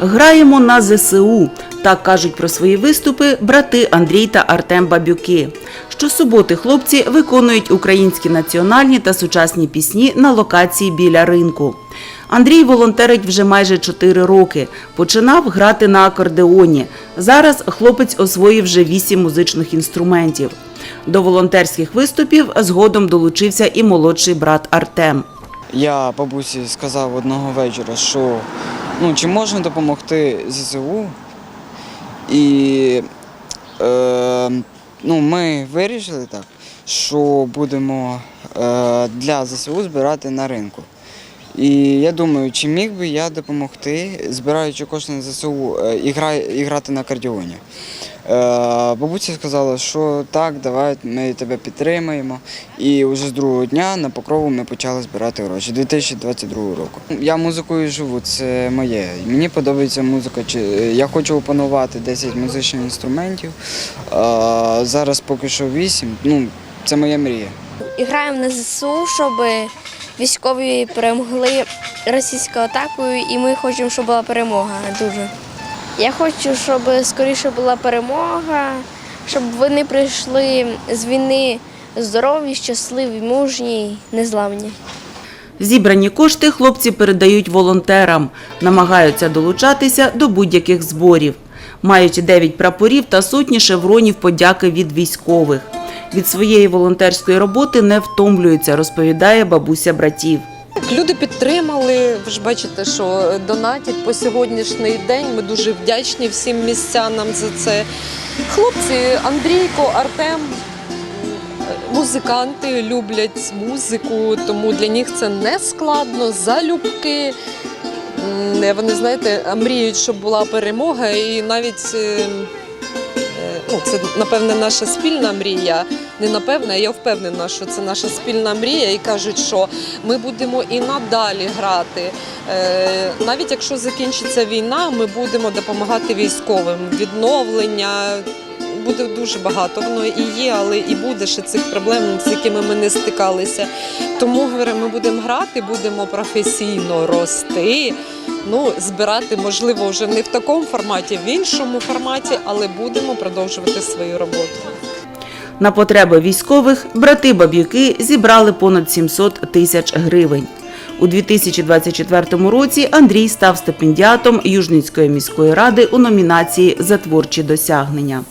Граємо на ЗСУ. Так кажуть про свої виступи брати Андрій та Артем Бабюки. Щосуботи хлопці виконують українські національні та сучасні пісні на локації біля ринку. Андрій волонтерить вже майже 4 роки. Починав грати на акордеоні. Зараз хлопець освоїв вже 8 музичних інструментів. До волонтерських виступів згодом долучився і молодший брат Артем. Я бабусі сказав одного вечора, що ну, чи можна допомогти ЗСУ. І е, ну, ми вирішили так, що будемо е, для ЗСУ збирати на ринку. І я думаю, чи міг би я допомогти, збираючи кошти на ЗСУ, е, і, грати на кардіоні. Е, бабуся сказала, що так, давай, ми тебе підтримаємо. І вже з другого дня на покрову ми почали збирати гроші 2022 року. Я музикою живу, це моє. Мені подобається музика. Я хочу опанувати 10 музичних інструментів. Е, зараз поки що 8. Ну, це моя мрія. І граємо на ЗСУ, щоб військові перемогли російською атакою, і ми хочемо, щоб була перемога дуже. Я хочу, щоб скоріше була перемога, щоб вони прийшли з війни здорові, щасливі, мужні, незламні. Зібрані кошти хлопці передають волонтерам, намагаються долучатися до будь-яких зборів. Мають 9 прапорів та сотні шевронів подяки від військових. Від своєї волонтерської роботи не втомлюються, розповідає бабуся братів. Люди підтримали. Ви ж бачите, що донатять по сьогоднішній день. Ми дуже вдячні всім містянам за це. Хлопці, Андрійко, Артем. Музиканти люблять музику, тому для них це не складно. Залюбки. Вони, знаєте, мріють, щоб була перемога, і навіть е, е, ну, це, напевне, наша спільна мрія. Не напевне, я впевнена, що це наша спільна мрія, і кажуть, що ми будемо і надалі грати. Е, навіть якщо закінчиться війна, ми будемо допомагати військовим. Відновлення буде дуже багато. Воно і є, але і буде ще цих проблем, з якими ми не стикалися. Тому говорю, ми будемо грати, будемо професійно рости. Ну, збирати, можливо, вже не в такому форматі, в іншому форматі, але будемо продовжувати свою роботу. На потреби військових брати баб'юки зібрали понад 700 тисяч гривень. У 2024 році Андрій став стипендіатом Южницької міської ради у номінації за творчі досягнення.